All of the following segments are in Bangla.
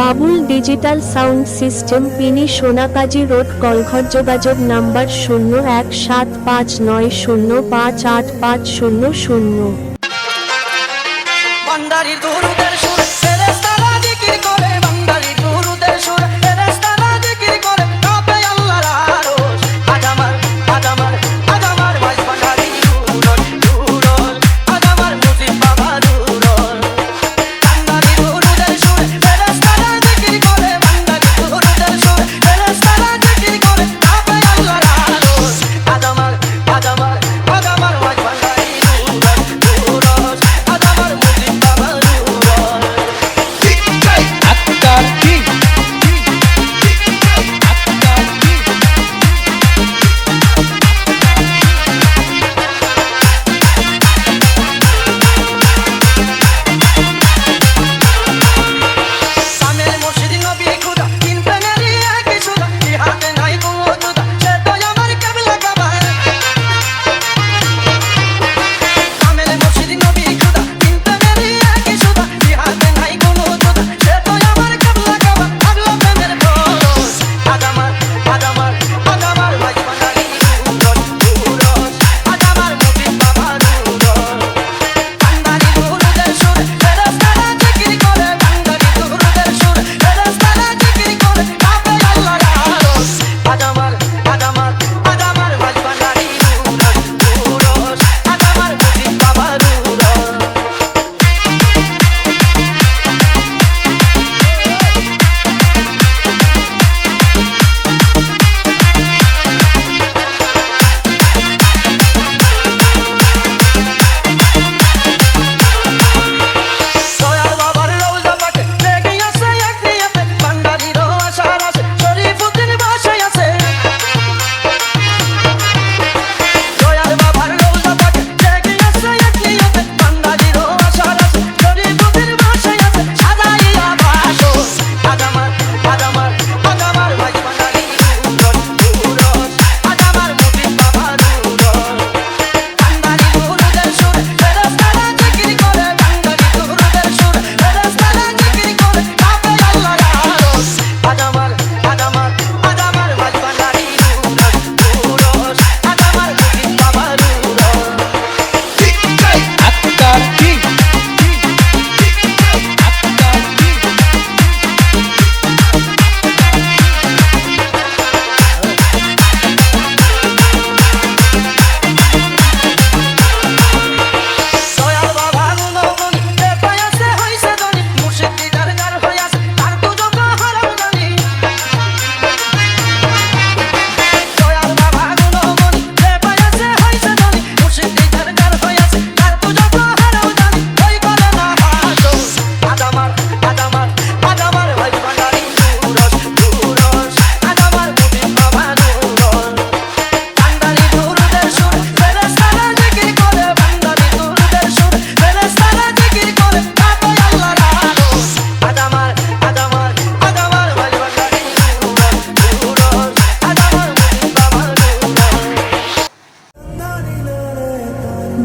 বাবুল ডিজিটাল সাউন্ড সিস্টেম, পিনি সোনাকাজি রোড, কলঘর যোগাযোগ নাম্বার শূন্য এক সাত পাঁচ নয় শূন্য পাঁচ আট পাঁচ শূন্য শূন্য।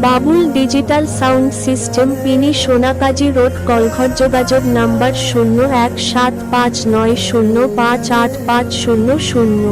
বাবুল ডিজিটাল সাউন্ড সিস্টেম, পিনি সোনাকাজি রোড, কলঘর যোগাযোগ নাম্বার শূন্য এক সাত পাঁচ নয় শূন্য পাঁচ আট পাঁচ শূন্য শূন্য।